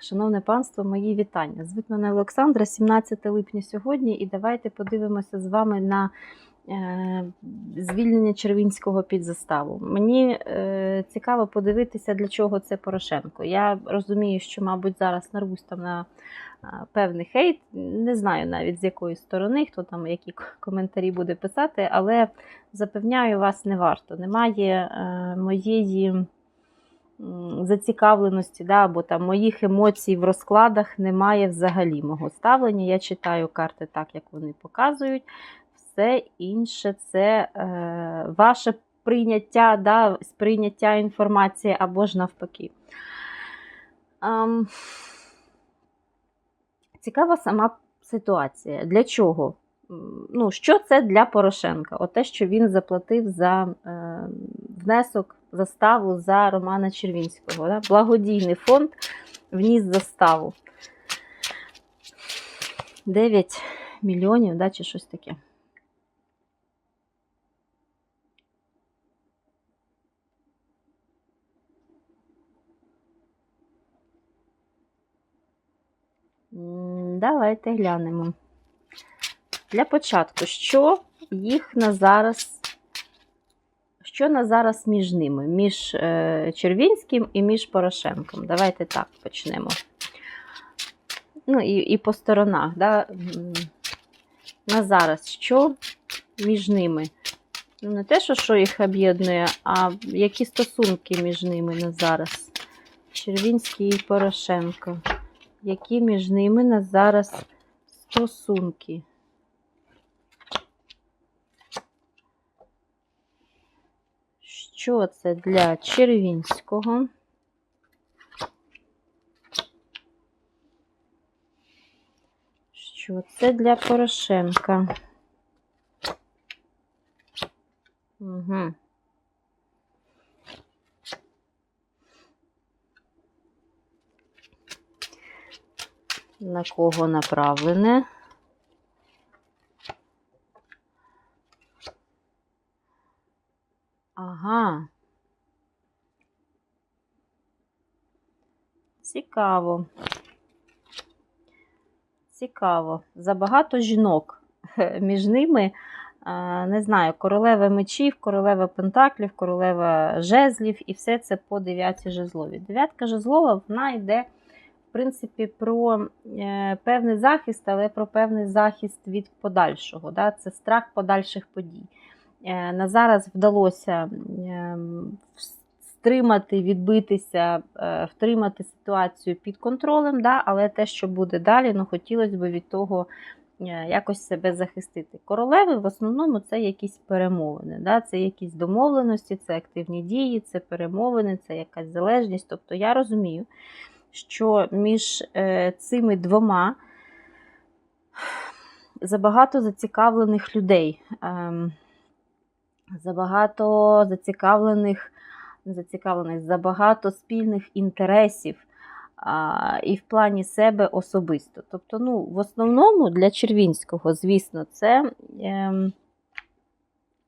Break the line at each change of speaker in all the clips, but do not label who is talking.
Шановне панство, мої вітання. Звуть мене Олександра, 17 липня сьогодні, і давайте подивимося з вами на е, звільнення Червінського під заставу. Мені е, цікаво подивитися, для чого це Порошенко. Я розумію, що, мабуть, зараз нарвусь там на е, певний хейт. Не знаю навіть з якої сторони, хто там які коментарі буде писати, але запевняю вас, не варто. Немає моєї зацікавленості, да, або там моїх емоцій в розкладах немає взагалі мого ставлення. Я читаю карти так, як вони показують. Все інше це е, ваше прийняття, да, сприйняття інформації або ж навпаки. Ем, цікава сама ситуація. Для чого? Ну, що це для Порошенка? От те, що він заплатив за е, внесок заставу за Романа Червінського. Да? Благодійний фонд вніс заставу. 9 мільйонів, да, чи щось таке. Давайте глянемо. Для початку, що їх на зараз, що на зараз між ними? Між е, Червінським і між Порошенком. Давайте так почнемо. Ну і, і по сторонах. Да? На зараз, що між ними? Ну, не те, що, що їх об'єднує, а які стосунки між ними на зараз? Червінський і Порошенко. Які між ними на зараз стосунки? Що це для Червінського? Що це для Порошенка? Угу. На кого направлене? Цікаво. Цікаво. Забагато жінок між ними. Не знаю, королева мечів, королева пентаклів, королева жезлів, і все це по дев'ятій жезлові. Дев'ятка жезлова вона йде, в принципі, про е, певний захист, але про певний захист від подальшого. Да? Це страх подальших подій. Е, На зараз вдалося стримати, відбитися, е, втримати ситуацію під контролем, да? але те, що буде далі, ну хотілося б від того е, якось себе захистити. Королеви в основному це якісь перемовини, да? це якісь домовленості, це активні дії, це перемовини, це якась залежність. Тобто я розумію, що між е, цими двома забагато зацікавлених людей. Ем, забагато зацікавлених, не зацікавлених, забагато спільних інтересів а, і в плані себе особисто. Тобто, ну, в основному для Червінського, звісно, це ем,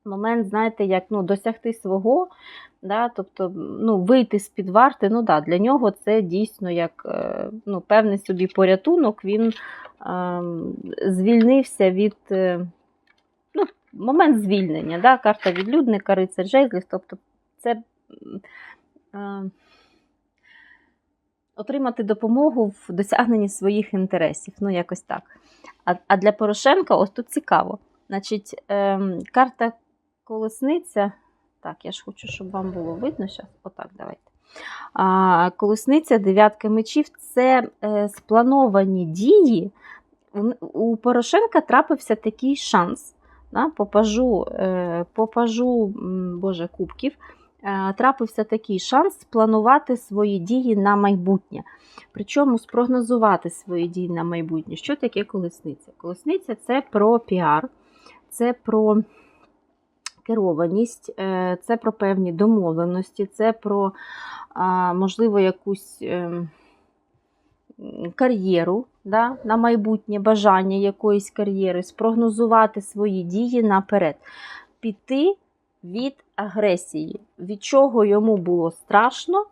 момент, знаєте, як ну, досягти свого, да, тобто ну, вийти з-під варти, ну да, для нього це дійсно як е, ну, певний собі порятунок, він ем, звільнився від. е, ну, момент звільнення, да, карта відлюдника, рицар жезлів, тобто це е, отримати допомогу в досягненні своїх інтересів. Ну, якось так. А, для Порошенка ось тут цікаво. Значить, е, карта колесниця. Так, я ж хочу, щоб вам було видно зараз. Отак, давайте. А, колесниця, дев'ятка мечів це е, сплановані дії. У Порошенка трапився такий шанс да, по пажу, е, Боже, кубків е, трапився такий шанс спланувати свої дії на майбутнє. Причому спрогнозувати свої дії на майбутнє. Що таке колесниця? Колесниця це про піар, це про керованість, е, це про певні домовленості, це про, можливо, якусь. ем, кар'єру да, на майбутнє, бажання якоїсь кар'єри, спрогнозувати свої дії наперед, піти від агресії, від чого йому було страшно,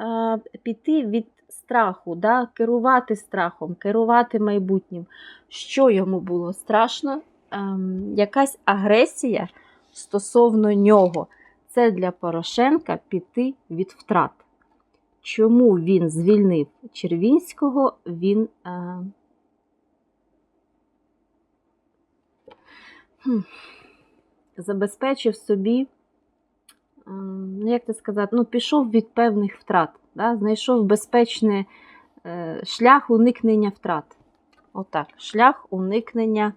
е, піти від страху, да? керувати страхом, керувати майбутнім. Що йому було страшно? Ем, якась агресія стосовно нього. Це для Порошенка піти від втрат. Чому він звільнив Червінського? Він е, хм, забезпечив собі, ем, ну як це сказати, ну, пішов від певних втрат, да? знайшов безпечний е, шлях уникнення втрат. Отак, шлях уникнення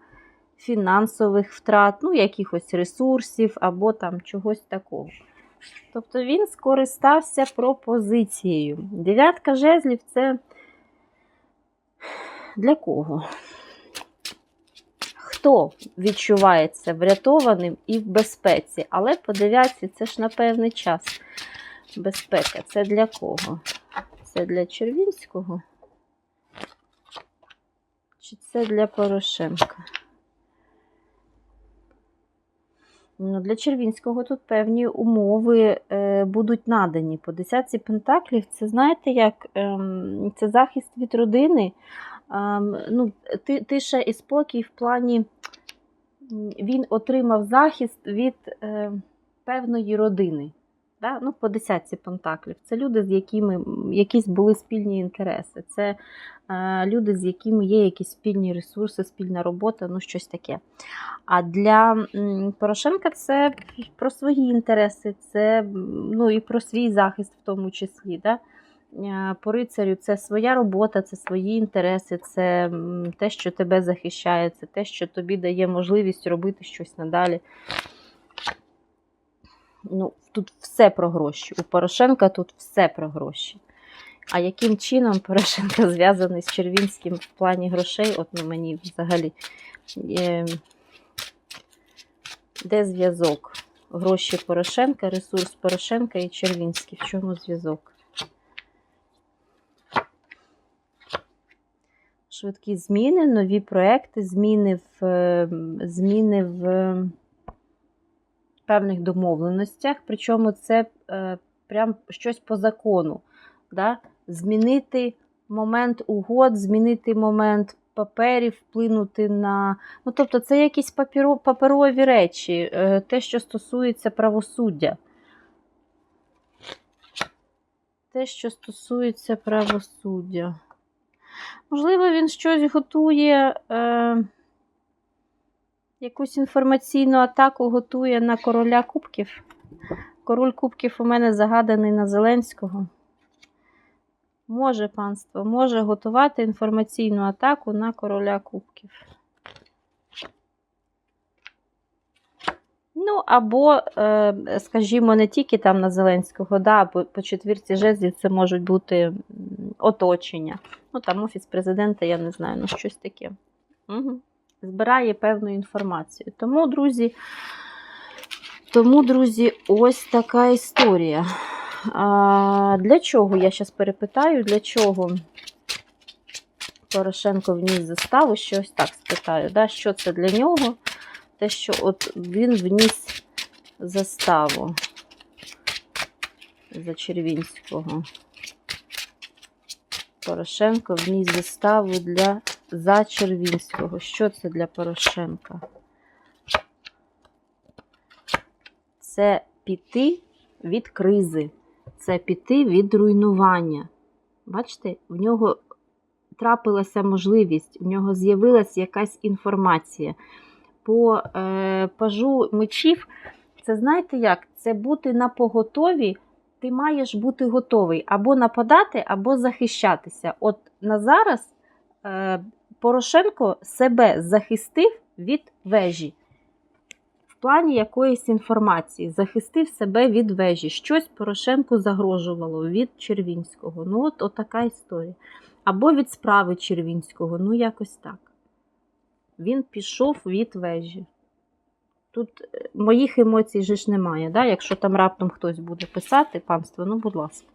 фінансових втрат, ну, якихось ресурсів або там чогось такого. Тобто він скористався пропозицією. Дев'ятка жезлів це для кого? Хто відчувається врятованим і в безпеці? Але по дев'ятці це ж на певний час. Безпека. Це для кого? Це для Червінського? Чи це для Порошенка? Ну, Для Червінського тут певні умови е, будуть надані. По десятці пентаклів це знаєте, як ем, це захист від родини, ну, ти, тиша і спокій в плані він отримав захист від е, певної родини. Да? Ну, по десятці пентаклів. Це люди, з якими якісь були спільні інтереси. Це е, люди, з якими є якісь спільні ресурси, спільна робота, ну щось таке. А для Порошенка це про свої інтереси, це ну, і про свій захист в тому числі. Да? Е, По рицарю це своя робота, це свої інтереси, це те, що тебе захищає, це те, що тобі дає можливість робити щось надалі. Ну, тут все про гроші. У Порошенка тут все про гроші. А яким чином Порошенко зв'язаний з Червінським в плані грошей? От ну, мені взагалі. Е, де зв'язок? Гроші Порошенка, ресурс Порошенка і Червінський. В чому зв'язок? Швидкі зміни, нові проекти, зміни в, е, зміни в певних домовленостях. Причому це е, прям щось по закону. Да? Змінити момент угод, змінити момент паперів, вплинути на. Ну, тобто, це якісь папіро, паперові речі, е, те, що стосується правосуддя. Те, що стосується правосуддя. Можливо, він щось готує, е, якусь інформаційну атаку готує на короля кубків. Король кубків у мене загаданий на Зеленського. Може панство, може готувати інформаційну атаку на короля кубків. Ну, або, е, скажімо, не тільки там на Зеленського, да, по, четвірці жезлів це можуть бути оточення. Ну, там офіс президента, я не знаю, ну щось таке. Угу. Збирає певну інформацію. Тому, друзі, тому, друзі, ось така історія. А, Для чого? Я зараз перепитаю, для чого Порошенко вніс заставу, що ось так спитаю, да? що це для нього? Те, що от він вніс заставу за Червінського. Порошенко вніс заставу для за Червінського. Що це для Порошенка? Це піти від кризи, це піти від руйнування. Бачите, в нього трапилася можливість, в нього з'явилася якась інформація. По е, пажу мечів, це знаєте як? Це бути на поготові, ти маєш бути готовий або нападати, або захищатися. От на зараз е, Порошенко себе захистив від вежі. В плані якоїсь інформації, захистив себе від вежі. Щось Порошенку загрожувало від Червінського. Ну, от, така історія. Або від справи Червінського, ну якось так. Він пішов від вежі. Тут е, моїх емоцій ж немає, да? якщо там раптом хтось буде писати панство, ну, будь ласка.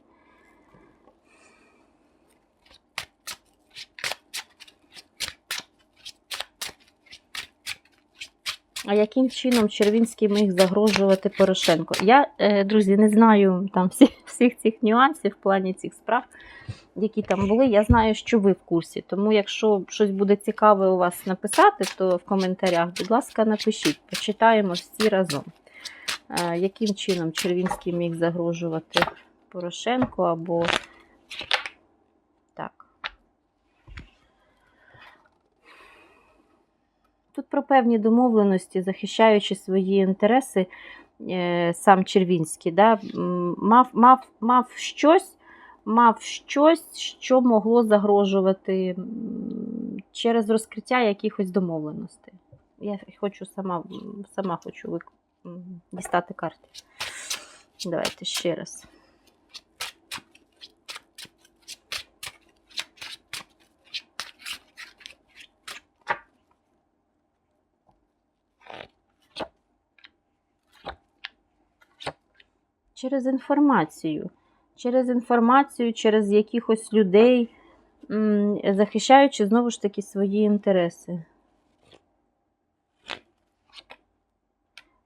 А яким чином Червінський міг загрожувати Порошенко? Я, е, друзі, не знаю там всіх, всіх цих нюансів в плані цих справ. які там були. Я знаю, що ви в курсі. Тому, якщо щось буде цікаве у вас написати, то в коментарях, будь ласка, напишіть. Почитаємо всі разом. Е, Яким чином Червінський міг загрожувати Порошенко або так. Тут про певні домовленості, захищаючи свої інтереси, е, сам Червінський, да, мав, мав, мав щось, мав щось, що могло загрожувати через розкриття якихось домовленостей. Я хочу сама, сама хочу дістати карти. Давайте ще раз. Через інформацію. Через інформацію, через якихось людей, захищаючи знову ж таки свої інтереси.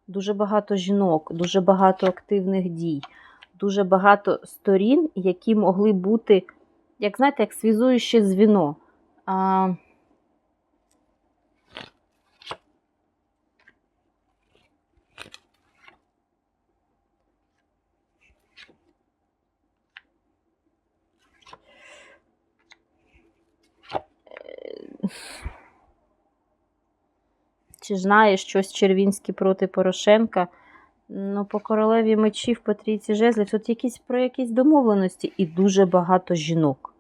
Дуже багато жінок, дуже багато активних дій, дуже багато сторін, які могли бути, як знаєте, як свізуюче звіно. Чи знає щось Червінський проти Порошенка. Ну, по королеві мечів, по трійці жезлів, тут якісь про якісь домовленості і дуже багато жінок.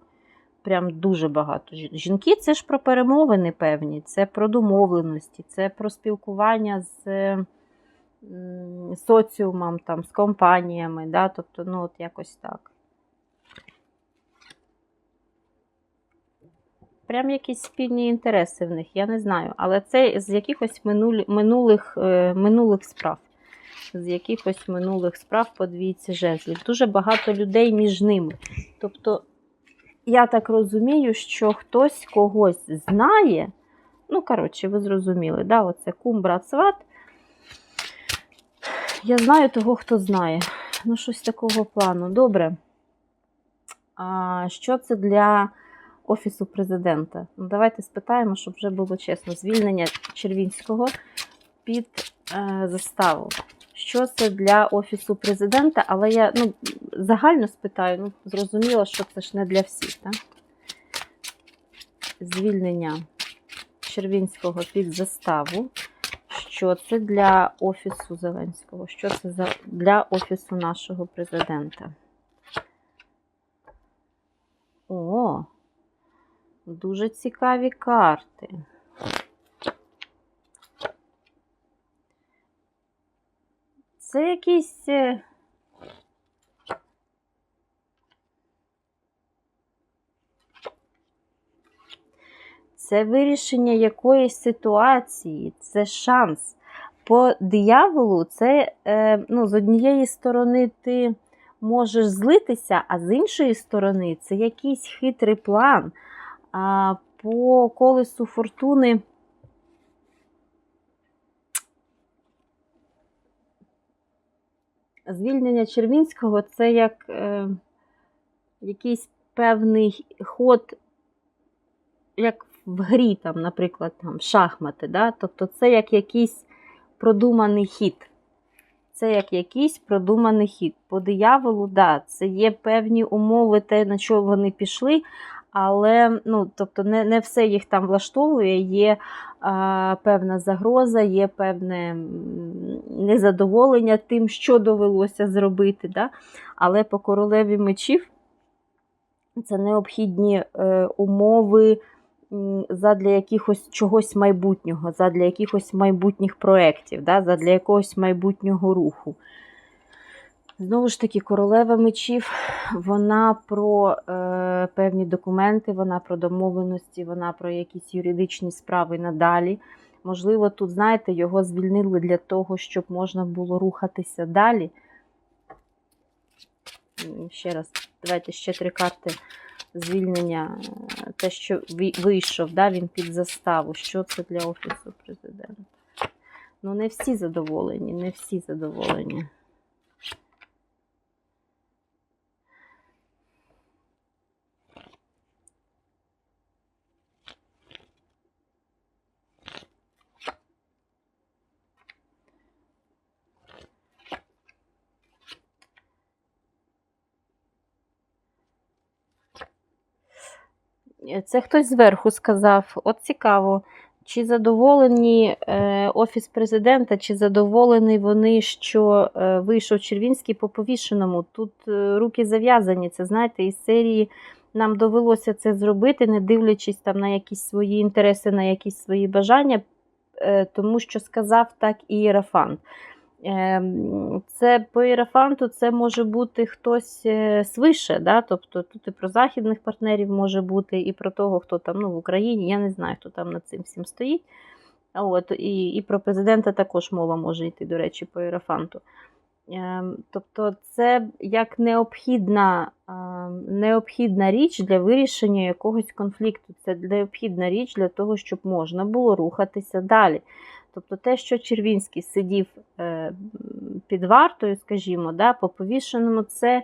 Прям дуже багато Жінки це ж про перемовини певні, це про домовленості, це про спілкування з соціумом, там, з компаніями. Да? Тобто, ну, от якось так. Прям якісь спільні інтереси в них, я не знаю. Але це з якихось минулі, минулих, е, минулих справ. З якихось минулих справ по двійці жезлів. Дуже багато людей між ними. Тобто, я так розумію, що хтось когось знає. Ну, коротше, ви зрозуміли, да? Оце кум, брат, сват. Я знаю того, хто знає. Ну, щось такого плану. Добре. А що це для Офісу президента? Ну, давайте спитаємо, щоб вже було чесно. Звільнення Червінського під е, заставу. Що це для Офісу президента? Але я ну, загально спитаю, ну, зрозуміло, що це ж не для всіх. Так? Звільнення Червінського під заставу. Що це для Офісу Зеленського? Що це за, для Офісу нашого президента? О, дуже цікаві карти. Це якийсь. е, Це вирішення якоїсь ситуації, це шанс. По дияволу, це е, ну, з однієї сторони ти можеш злитися, а з іншої сторони це якийсь хитрий план. По колесу фортуни. Звільнення Червінського це як е, якийсь певний ход, як в грі, там, наприклад, там, шахмати. Да? Тобто це як якийсь продуманий хід. Це як якийсь продуманий хід. По дияволу, да, це є певні умови, те, на що вони пішли, але ну, тобто не, не все їх там влаштовує, є а, певна загроза, є певне незадоволення тим, що довелося зробити. Да? Але по королеві мечів це необхідні е, умови задля якихось чогось майбутнього, задля якихось майбутніх проєктів, да? задля якогось майбутнього руху. Знову ж таки, королева мечів, вона про е, певні документи, вона про домовленості, вона про якісь юридичні справи надалі. Можливо, тут, знаєте, його звільнили для того, щоб можна було рухатися далі. Ще раз, давайте ще три карти звільнення. Е, Те, що вийшов, да, він під заставу. Що це для Офісу президента? Ну, не всі задоволені, не всі задоволені. Це хтось зверху сказав. От цікаво, чи задоволені е, Офіс президента, чи задоволені вони, що е, вийшов Червінський по повішеному. Тут е, руки зав'язані. Це знаєте, із серії нам довелося це зробити, не дивлячись там на якісь свої інтереси, на якісь свої бажання, тому що сказав так і Єрафант. Ем, Це по Єрафанту це може бути хтось е, свише, да? тобто тут і про західних партнерів може бути, і про того, хто там ну, в Україні, я не знаю, хто там над цим всім стоїть. От, І і про президента також мова може йти, до речі, по Єрафанту. Ем, Тобто, це як необхідна, необхідна річ для вирішення якогось конфлікту. Це необхідна річ для того, щоб можна було рухатися далі. Тобто те, що Червінський сидів е, під вартою, скажімо, да, по повішеному, це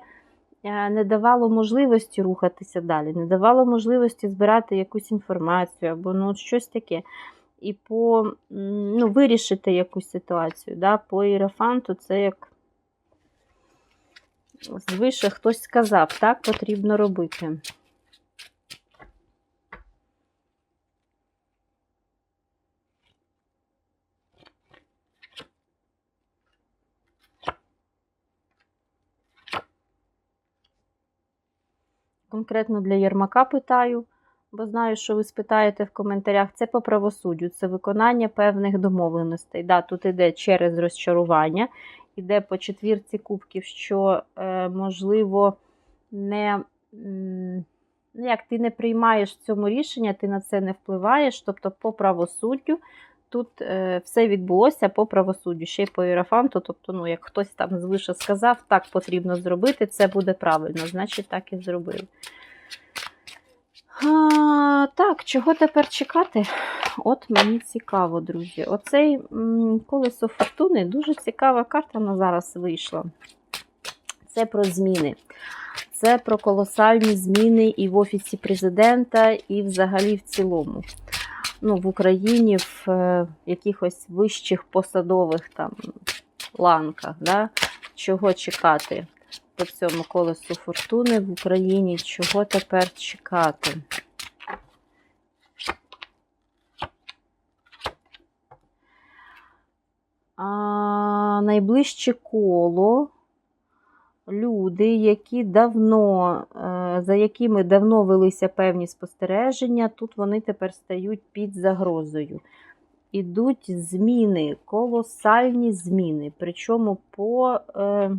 е, не давало можливості рухатися далі, не давало можливості збирати якусь інформацію або ну, щось таке. І по ну, вирішити якусь ситуацію. Да, По іерафанту це як звише хтось сказав, так потрібно робити. Конкретно для Єрмака питаю, бо знаю, що ви спитаєте в коментарях. Це по правосуддю, це виконання певних домовленостей. Да, Тут іде через розчарування, іде по четвірці кубків, що, е, можливо, не. Ну, як ти не приймаєш в цьому рішення, ти на це не впливаєш. Тобто, по правосуддю тут е, все відбулося по правосуддю, ще й по іерафанту. Тобто, ну, як хтось там звише сказав, так потрібно зробити, це буде правильно, значить, так і зробили. А, Так, чого тепер чекати? От мені цікаво, друзі. Оцей м, колесо фортуни дуже цікава карта на зараз вийшла. Це про зміни. Це про колосальні зміни і в Офісі президента, і взагалі в цілому. Ну, В Україні в е, якихось вищих посадових там ланках. Да? Чого чекати по цьому колесу фортуни в Україні? Чого тепер чекати? А, Найближче коло люди, які давно, е, за якими давно велися певні спостереження, тут вони тепер стають під загрозою. Ідуть зміни, колосальні зміни. Причому по е,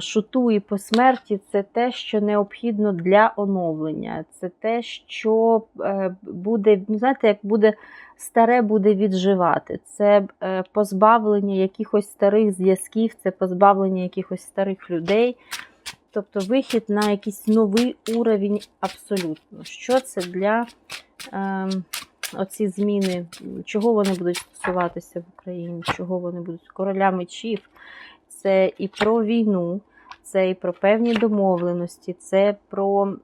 шуту і по смерті це те, що необхідно для оновлення. Це те, що е, буде, знаєте, як буде старе буде відживати. Це е, позбавлення якихось старих зв'язків, це позбавлення якихось старих людей. Тобто вихід на якийсь новий уровень абсолютно. Що це для е, оці зміни, чого вони будуть стосуватися в Україні, чого вони будуть короля мечів? Це і про війну, це і про певні домовленості, це про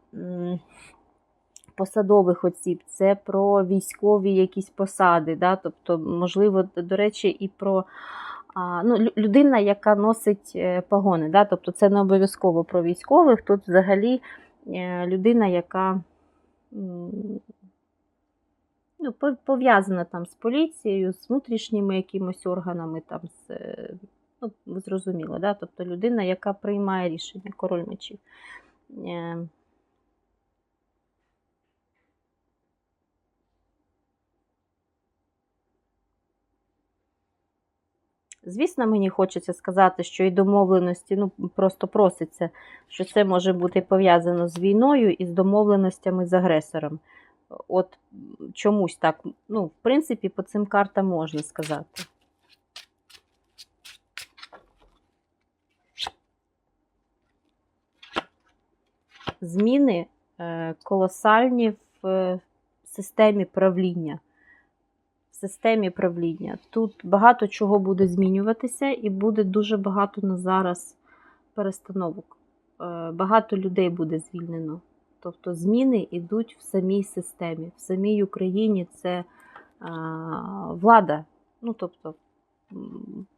посадових осіб, це про військові якісь посади. Да? Тобто, можливо, до речі, і про ну, людина, яка носить е, погони. Да? Тобто це не обов'язково про військових. Тут взагалі е, людина, яка ну, пов'язана там з поліцією, з внутрішніми якимось органами, там, з, е, ну, зрозуміло, да? тобто людина, яка приймає рішення, король мечів. Звісно, мені хочеться сказати, що і домовленості, ну просто проситься, що це може бути пов'язано з війною і з домовленостями з агресором. От чомусь так, ну, в принципі, по цим картам можна сказати. Зміни е, колосальні в е, системі правління системі правління. Тут багато чого буде змінюватися, і буде дуже багато на зараз перестановок. Е, багато людей буде звільнено. Тобто зміни йдуть в самій системі. В самій Україні це влада. Ну, тобто,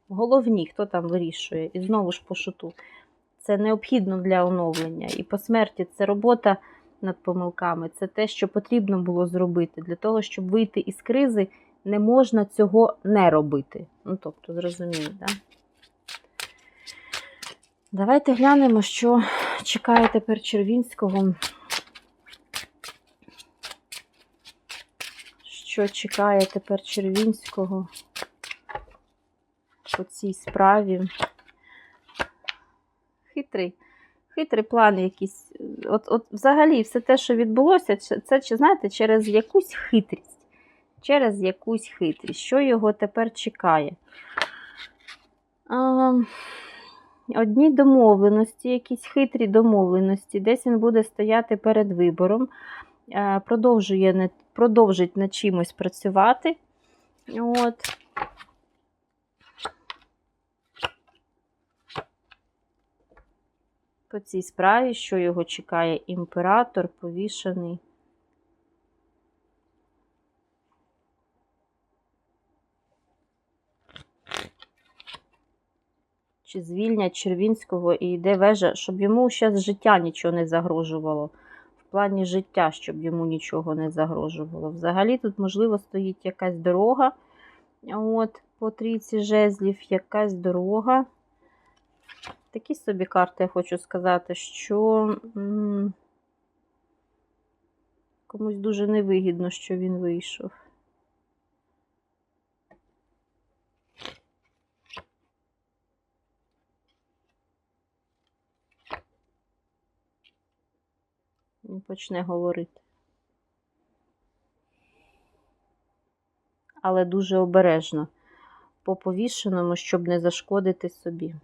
головні, хто там вирішує, і знову ж по шуту. Це необхідно для оновлення. І по смерті це робота над помилками. Це те, що потрібно було зробити. Для того, щоб вийти із кризи, не можна цього не робити. Ну, тобто, зрозуміло, так? Да? Давайте глянемо, що чекає тепер Червінського. Що чекає тепер Червінського по цій справі? Хитрий. Хитрий план якийсь. От, от взагалі, все те, що відбулося, це, знаєте, через якусь хитрість. Через якусь хитрість. Що його тепер чекає? А, одні домовленості, якісь хитрі домовленості. Десь він буде стояти перед вибором, продовжує, продовжить над чимось працювати. От. По цій справі, що його чекає імператор, повішений. Чи звільнять Червінського і йде вежа, щоб йому ще життя нічого не загрожувало. В плані життя, щоб йому нічого не загрожувало. Взагалі тут, можливо, стоїть якась дорога. От, по трійці жезлів, якась дорога. Такі собі карти я хочу сказати, що комусь дуже невигідно, що він вийшов. Він почне говорити. Але дуже обережно по повішеному, щоб не зашкодити собі.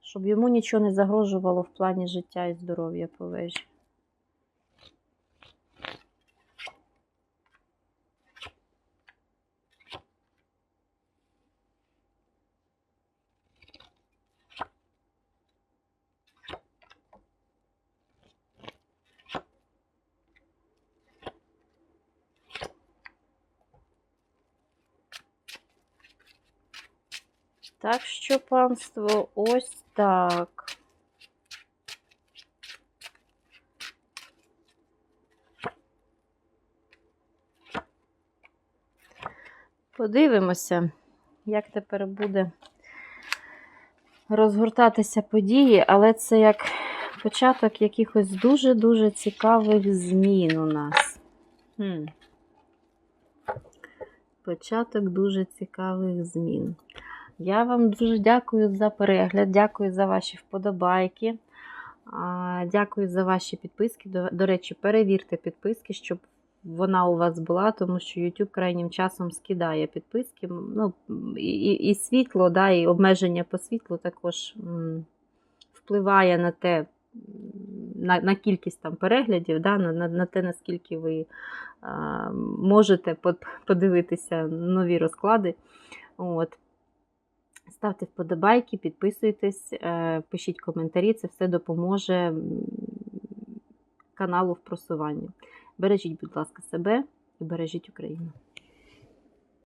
Щоб йому нічого не загрожувало в плані життя і здоров'я по вежі. Так що, панство, ось так. Подивимося, як тепер буде розгортатися події, але це як початок якихось дуже-дуже цікавих змін у нас. Хм. Початок дуже цікавих змін. Я вам дуже дякую за перегляд, дякую за ваші вподобайки. Дякую за ваші підписки. До, до речі, перевірте підписки, щоб вона у вас була, тому що YouTube крайнім часом скидає підписки. Ну, І і світло, да, і обмеження по світлу також впливає на те, на на кількість там переглядів, да, на на, на те, наскільки ви а, можете подивитися нові розклади. От. Ставте вподобайки, підписуйтесь, е, пишіть коментарі, це все допоможе каналу в просуванні. Бережіть, будь ласка, себе і бережіть Україну.